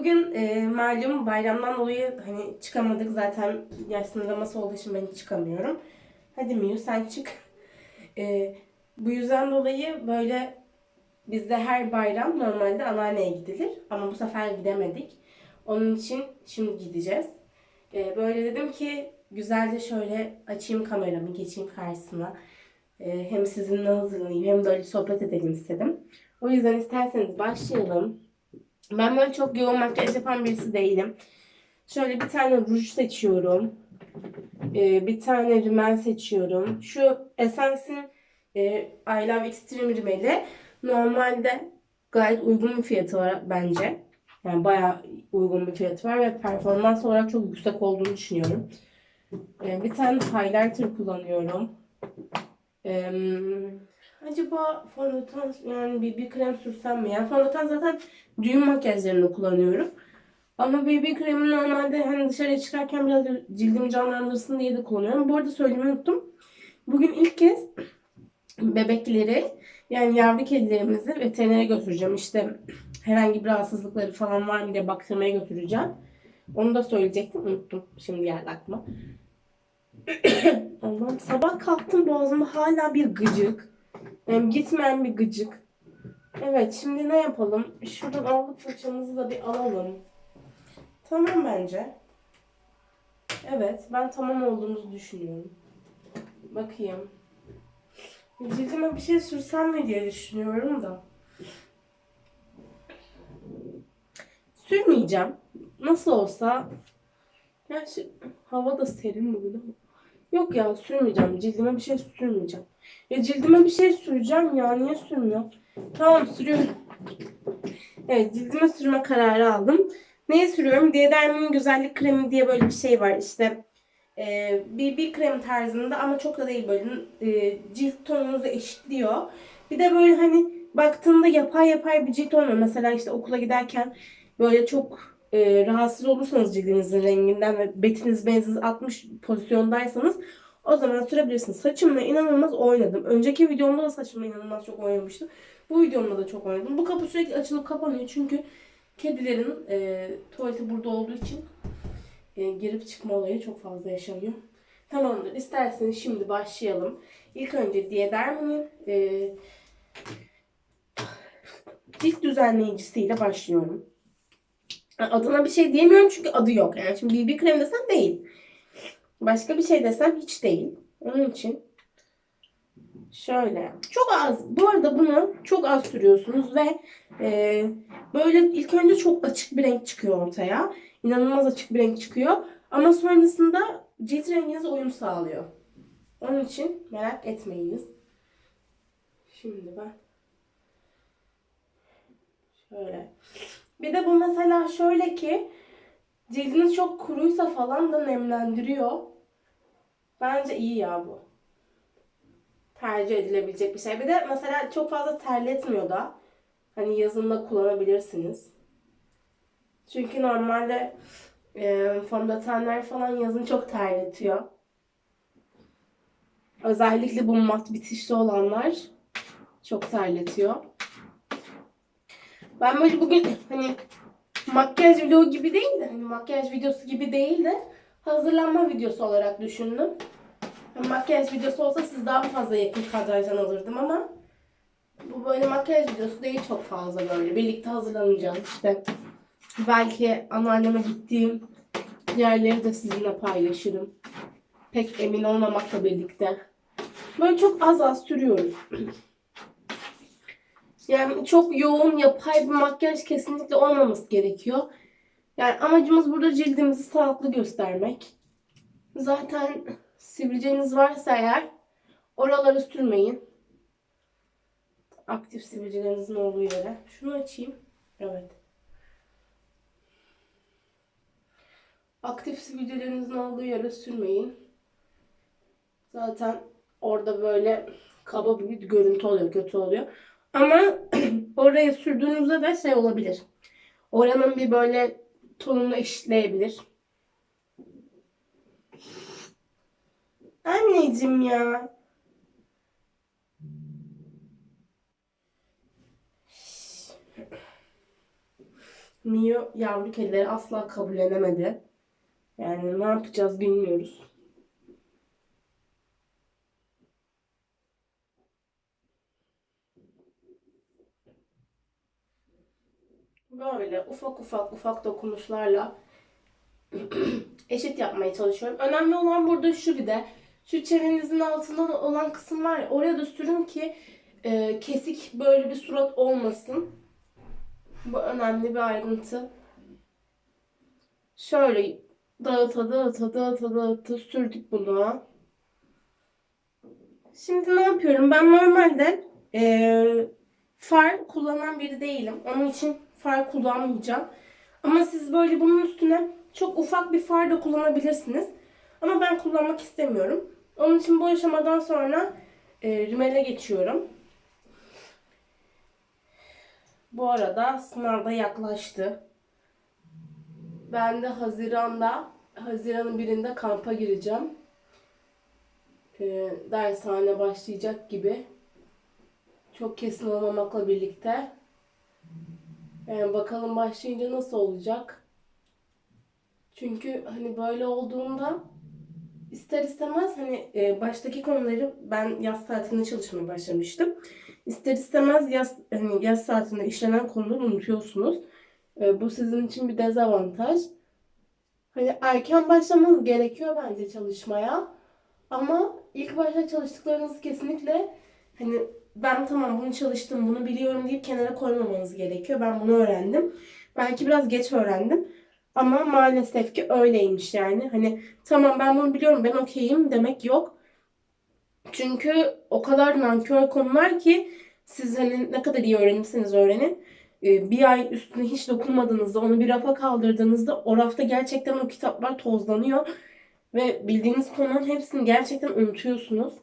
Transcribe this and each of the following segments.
bugün e, malum bayramdan dolayı hani çıkamadık zaten yaş sınırlaması olduğu için ben çıkamıyorum. Hadi Miyu sen çık. E, bu yüzden dolayı böyle bizde her bayram normalde anneanneye gidilir ama bu sefer gidemedik. Onun için şimdi gideceğiz. E, böyle dedim ki güzelce şöyle açayım kameramı, geçeyim karşısına. E, hem sizinle hazırlanayım hem böyle sohbet edelim istedim. O yüzden isterseniz başlayalım. Ben böyle çok yoğun makyaj yapan birisi değilim. Şöyle bir tane ruj seçiyorum. Ee, bir tane rimel seçiyorum. Şu Essence'in e, I Love Extreme rimeli normalde gayet uygun bir fiyatı var bence. Yani bayağı uygun bir fiyatı var ve performans olarak çok yüksek olduğunu düşünüyorum. Ee, bir tane highlighter kullanıyorum. Ee, acaba fondöten yani bir, bir krem sürsem mi? Yani fondöten zaten düğün makyajlarını kullanıyorum. Ama BB kremi normalde hani dışarıya çıkarken biraz cildimi canlandırsın diye de kullanıyorum. Bu arada söylemeyi unuttum. Bugün ilk kez bebekleri yani yavru kedilerimizi veterinere götüreceğim. İşte herhangi bir rahatsızlıkları falan var mı diye baktırmaya götüreceğim. Onu da söyleyecektim. Unuttum. Şimdi geldi aklıma. Allah'ım sabah kalktım boğazımda hala bir gıcık. Yani gitmeyen bir gıcık. Evet şimdi ne yapalım? Şuradan aldık fırçamızı da bir alalım. Tamam bence. Evet ben tamam olduğumuzu düşünüyorum. Bakayım. Cildime bir şey sürsem mi diye düşünüyorum da. Sürmeyeceğim. Nasıl olsa. Gerçi hava da serin bugün ama. Yok ya sürmeyeceğim. Cildime bir şey sürmeyeceğim. Ya cildime bir şey süreceğim ya. Niye sürmüyor? Tamam sürüyorum. Evet cildime sürme kararı aldım. Neye sürüyorum? Diaderma'nın güzellik kremi diye böyle bir şey var. İşte e, bir, bir krem tarzında ama çok da değil böyle e, cilt tonunuzu eşitliyor. Bir de böyle hani baktığında yapay yapay bir cilt olmuyor. Mesela işte okula giderken böyle çok e, rahatsız olursanız cildinizin renginden ve betiniz benziniz 60 pozisyondaysanız o zaman sürebilirsiniz. Saçımla inanılmaz oynadım. Önceki videomda da saçımla inanılmaz çok oynamıştım. Bu videomda da çok oynadım. Bu kapı sürekli açılıp kapanıyor çünkü kedilerin e, tuvaleti burada olduğu için e, girip çıkma olayı çok fazla yaşanıyor. Tamamdır. İsterseniz şimdi başlayalım. İlk önce Diaderma'nın e, cilt düzenleyicisiyle başlıyorum. Adına bir şey diyemiyorum çünkü adı yok. Yani şimdi BB krem desem değil. Başka bir şey desem hiç değil. Onun için şöyle. Çok az. Bu arada bunu çok az sürüyorsunuz ve e, böyle ilk önce çok açık bir renk çıkıyor ortaya. İnanılmaz açık bir renk çıkıyor. Ama sonrasında cilt renginize uyum sağlıyor. Onun için merak etmeyiniz. Şimdi ben şöyle. Bir de bu mesela şöyle ki cildiniz çok kuruysa falan da nemlendiriyor. Bence iyi ya bu. Tercih edilebilecek bir şey. Bir de mesela çok fazla terletmiyor da. Hani yazında kullanabilirsiniz. Çünkü normalde e, fondötenler falan yazın çok terletiyor. Özellikle bu mat bitişli olanlar çok terletiyor. Ben böyle bugün hani makyaj vlogu gibi değil de hani makyaj videosu gibi değil de hazırlanma videosu olarak düşündüm. Yani makyaj videosu olsa siz daha fazla yakın kadrajdan alırdım ama bu böyle makyaj videosu değil çok fazla böyle. Birlikte hazırlanacağız işte. Belki anneanneme gittiğim yerleri de sizinle paylaşırım. Pek emin olmamakla birlikte. Böyle çok az az sürüyoruz. Yani çok yoğun yapay bir makyaj kesinlikle olmaması gerekiyor. Yani amacımız burada cildimizi sağlıklı göstermek. Zaten sivilceniz varsa eğer oraları sürmeyin. Aktif sivilcelerinizin olduğu yere. Şunu açayım. Evet. Aktif sivilcelerinizin olduğu yere sürmeyin. Zaten orada böyle kaba bir görüntü oluyor, kötü oluyor. Ama oraya sürdüğünüzde de şey olabilir. Oranın bir böyle tonunu eşitleyebilir. Anneciğim ya. Mio yavru kedileri asla kabullenemedi. Yani ne yapacağız bilmiyoruz. Böyle ufak ufak ufak dokunuşlarla eşit yapmaya çalışıyorum. Önemli olan burada şu bir de şu çenenizin altında olan kısım var ya oraya da sürün ki e, kesik böyle bir surat olmasın. Bu önemli bir ayrıntı. Şöyle dağıta dağıta dağıta dağıta sürdük bunu. Şimdi ne yapıyorum? Ben normalde e, far kullanan biri değilim. Onun için far kullanmayacağım. Ama siz böyle bunun üstüne çok ufak bir far da kullanabilirsiniz. Ama ben kullanmak istemiyorum. Onun için bu aşamadan sonra e, rimele geçiyorum. Bu arada sınavda yaklaştı. Ben de Haziran'da, Haziran'ın birinde kampa gireceğim. E, dershane başlayacak gibi. Çok kesin olmamakla birlikte. Yani bakalım başlayınca nasıl olacak. Çünkü hani böyle olduğunda ister istemez hani e, baştaki konuları ben yaz tatilinde çalışmaya başlamıştım. İster istemez yaz hani yaz saatinde işlenen konuları unutuyorsunuz. E, bu sizin için bir dezavantaj. Hani erken başlamanız gerekiyor bence çalışmaya. Ama ilk başta çalıştıklarınızı kesinlikle hani ben tamam bunu çalıştım, bunu biliyorum deyip kenara koymamanız gerekiyor. Ben bunu öğrendim. Belki biraz geç öğrendim. Ama maalesef ki öyleymiş yani. Hani tamam ben bunu biliyorum, ben okeyim demek yok. Çünkü o kadar nankör konular ki siz hani ne kadar iyi öğrenirseniz öğrenin. e, Bir ay üstüne hiç dokunmadığınızda, onu bir rafa kaldırdığınızda o rafta gerçekten o kitaplar tozlanıyor. Ve bildiğiniz konuların hepsini gerçekten unutuyorsunuz.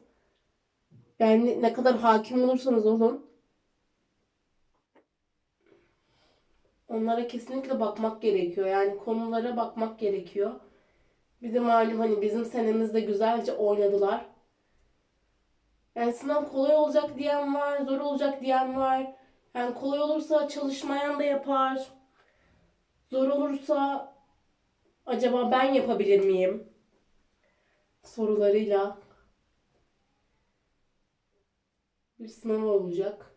Yani ne kadar hakim olursanız olun. Onlara kesinlikle bakmak gerekiyor. Yani konulara bakmak gerekiyor. Bir de malum hani bizim senemizde güzelce oynadılar. Yani sınav kolay olacak diyen var, zor olacak diyen var. Yani kolay olursa çalışmayan da yapar. Zor olursa acaba ben yapabilir miyim? Sorularıyla bir sınav olacak.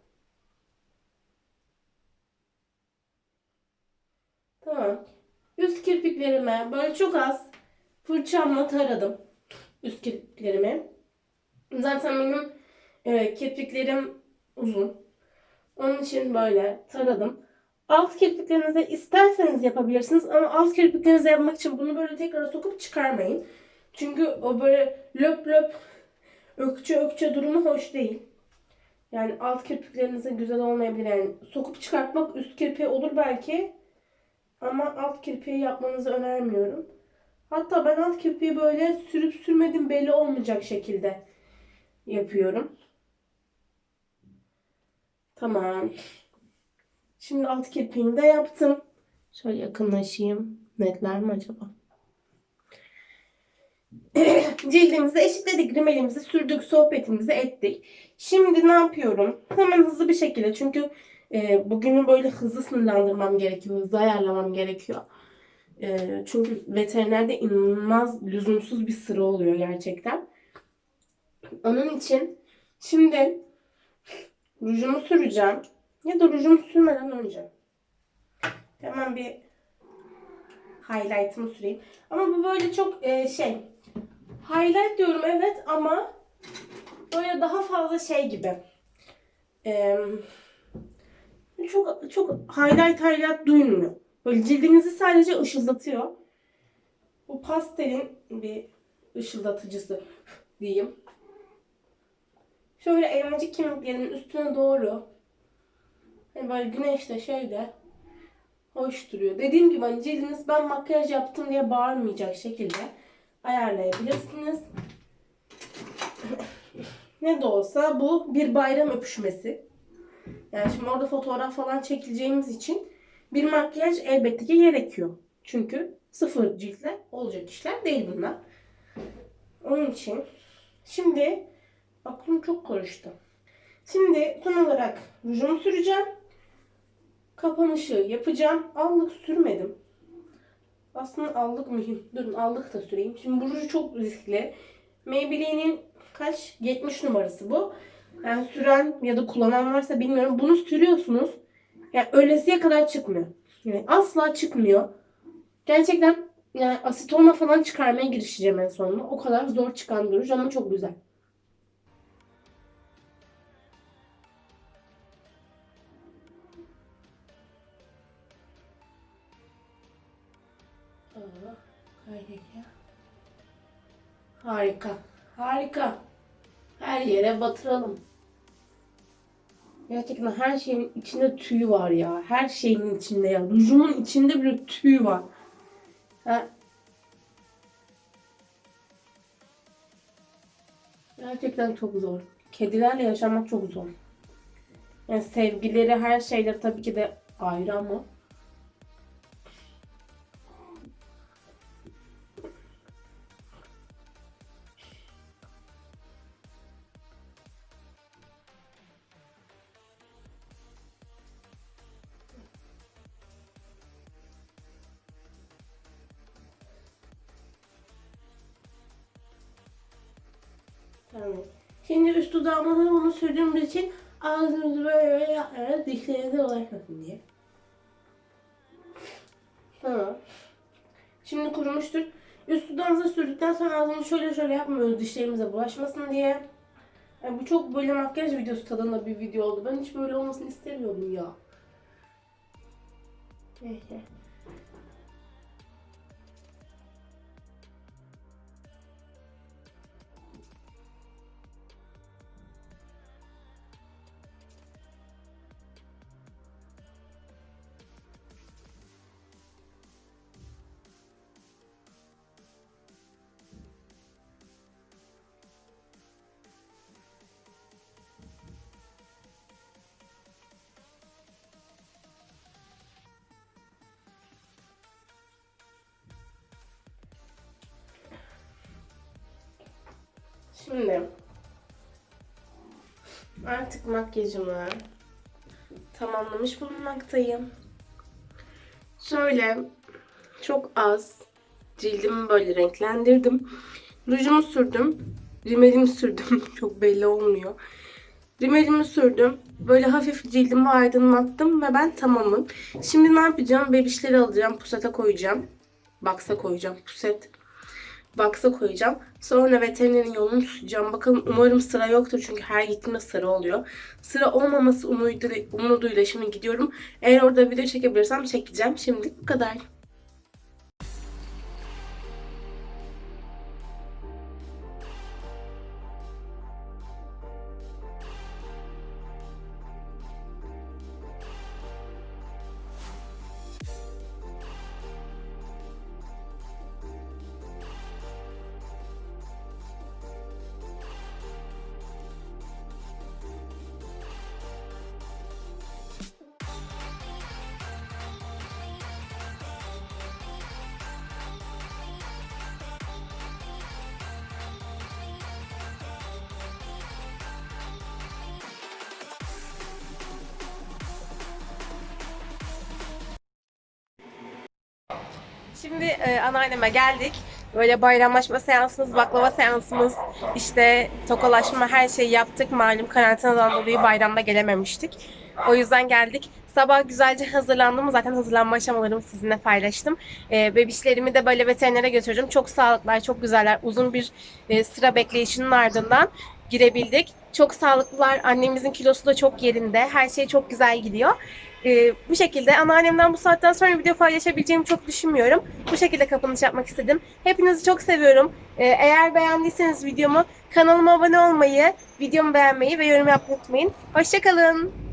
Tamam. Üst kirpiklerime böyle çok az fırçamla taradım. Üst kirpiklerimi. Zaten benim e, kirpiklerim uzun. Onun için böyle taradım. Alt kirpiklerinize isterseniz yapabilirsiniz ama alt kirpiklerinize yapmak için bunu böyle tekrar sokup çıkarmayın. Çünkü o böyle löp löp ökçe ökçe durumu hoş değil. Yani alt kirpiklerinize güzel olmayabilir. Yani sokup çıkartmak üst kirpiği olur belki. Ama alt kirpiği yapmanızı önermiyorum. Hatta ben alt kirpiği böyle sürüp sürmedim belli olmayacak şekilde yapıyorum. Tamam. Şimdi alt kirpiğini de yaptım. Şöyle yakınlaşayım. Netler mi acaba? Cildimizi eşitledik, rimelimizi sürdük, sohbetimizi ettik. Şimdi ne yapıyorum? Hemen hızlı bir şekilde çünkü e, bugünü böyle hızlı sınırlandırmam gerekiyor, hızlı ayarlamam gerekiyor. E, çünkü veterinerde inanılmaz lüzumsuz bir sıra oluyor gerçekten. Onun için şimdi rujumu süreceğim. Ya da rujumu sürmeden önce. Hemen bir highlight'ımı süreyim. Ama bu böyle çok e, şey highlight diyorum evet ama böyle daha fazla şey gibi. Ee, çok çok highlight highlight duymuyor. Böyle cildinizi sadece ışıldatıyor. Bu pastelin bir ışıldatıcısı diyeyim. Şöyle elmacık kemiklerimin üstüne doğru hani böyle güneşte şeyde hoş duruyor. Dediğim gibi hani cildiniz ben makyaj yaptım diye bağırmayacak şekilde ayarlayabilirsiniz. ne de olsa bu bir bayram öpüşmesi. Yani şimdi orada fotoğraf falan çekileceğimiz için bir makyaj elbette ki gerekiyor. Çünkü sıfır ciltle olacak işler değil bunlar. Onun için şimdi aklım çok karıştı. Şimdi son olarak rujumu süreceğim. Kapanışı yapacağım. Allık sürmedim. Aslında allık mühim. Durun allık da süreyim. Şimdi bu ruj çok riskli. Maybelline'in kaç? 70 numarası bu. Yani süren ya da kullanan varsa bilmiyorum. Bunu sürüyorsunuz. Yani ölesiye kadar çıkmıyor. Yani asla çıkmıyor. Gerçekten yani asetona falan çıkarmaya girişeceğim en sonunda. O kadar zor çıkan bir ruj ama çok güzel. Harika. Harika. Her yere batıralım. Gerçekten her şeyin içinde tüy var ya. Her şeyin içinde ya. Rujumun içinde bir tüy var. Ha. Gerçekten çok zor. Kedilerle yaşamak çok zor. Yani sevgileri, her şeyleri tabii ki de ayrı ama. Tamam. Şimdi üst dudağıma da bunu sürdüğümüz için ağzımızı böyle yaparak dişlerinize ulaşmasın diye. Tamam. Şimdi kurumuştur. Üst dudağımıza sürdükten sonra ağzımızı şöyle şöyle yapmıyoruz dişlerimize bulaşmasın diye. Yani bu çok böyle makyaj videosu tadında bir video oldu. Ben hiç böyle olmasını istemiyordum ya. Neyse. Şimdi artık makyajımı tamamlamış bulunmaktayım. Şöyle çok az cildimi böyle renklendirdim. Rujumu sürdüm. Rimelimi sürdüm. çok belli olmuyor. Rimelimi sürdüm. Böyle hafif cildimi aydınlattım ve ben tamamım. Şimdi ne yapacağım? Bebişleri alacağım. Pusete koyacağım. Baksa koyacağım. Puset baksa koyacağım. Sonra veterinerin yolunu tutacağım. Bakalım umarım sıra yoktur çünkü her gittiğimde sıra oluyor. Sıra olmaması umuduyla, umuduyla şimdi gidiyorum. Eğer orada video çekebilirsem çekeceğim. Şimdilik bu kadar. Şimdi e, anneanneme geldik. Böyle bayramlaşma seansımız, baklava seansımız, işte tokalaşma her şeyi yaptık. Malum karantinadan dolayı bayramda gelememiştik. O yüzden geldik. Sabah güzelce hazırlandım. Zaten hazırlanma aşamalarımı sizinle paylaştım. E, bebişlerimi de böyle veterinere götürdüm. Çok sağlıklılar, çok güzeller. Uzun bir e, sıra bekleyişinin ardından girebildik. Çok sağlıklılar. Annemizin kilosu da çok yerinde. Her şey çok güzel gidiyor. Ee, bu şekilde anneannemden bu saatten sonra video paylaşabileceğimi çok düşünmüyorum. Bu şekilde kapanış yapmak istedim. Hepinizi çok seviyorum. Ee, eğer beğendiyseniz videomu kanalıma abone olmayı, videomu beğenmeyi ve yorum yapmayı unutmayın. Hoşçakalın.